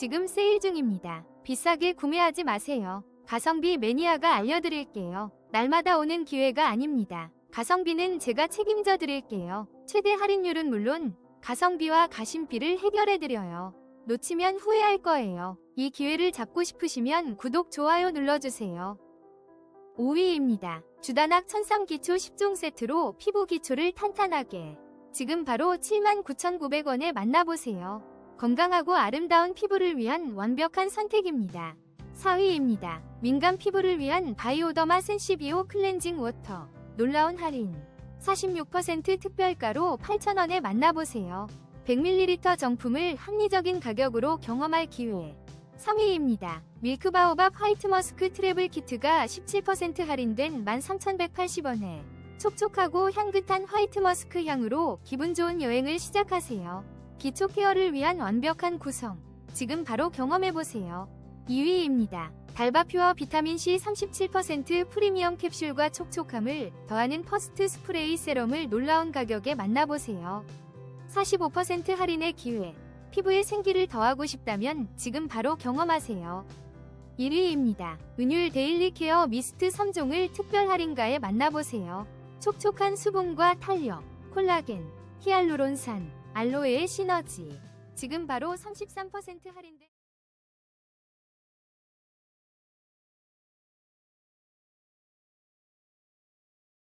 지금 세일 중입니다. 비싸게 구매하지 마세요. 가성비 매니아가 알려드릴게요. 날마다 오는 기회가 아닙니다. 가성비는 제가 책임져 드릴게요. 최대 할인율은 물론 가성비와 가심비를 해결해 드려요. 놓치면 후회할 거예요. 이 기회를 잡고 싶으시면 구독, 좋아요 눌러주세요. 5위입니다. 주단학 천삼 기초 10종 세트로 피부 기초를 탄탄하게. 지금 바로 79,900원에 만나보세요. 건강하고 아름다운 피부를 위한 완벽한 선택입니다. 4위입니다. 민감 피부를 위한 바이오더마 센시비오 클렌징 워터. 놀라운 할인. 46% 특별가로 8,000원에 만나보세요. 100ml 정품을 합리적인 가격으로 경험할 기회. 3위입니다. 밀크바오밥 화이트 머스크 트래블 키트가 17% 할인된 13,180원에 촉촉하고 향긋한 화이트 머스크 향으로 기분 좋은 여행을 시작하세요. 기초 케어를 위한 완벽한 구성. 지금 바로 경험해보세요. 2위입니다. 달바퓨어 비타민C 37% 프리미엄 캡슐과 촉촉함을 더하는 퍼스트 스프레이 세럼을 놀라운 가격에 만나보세요. 45% 할인의 기회. 피부에 생기를 더하고 싶다면 지금 바로 경험하세요. 1위입니다. 은율 데일리 케어 미스트 3종을 특별 할인가에 만나보세요. 촉촉한 수분과 탄력, 콜라겐, 히알루론산, 알로에의 시너지. 지금 바로 33% 할인된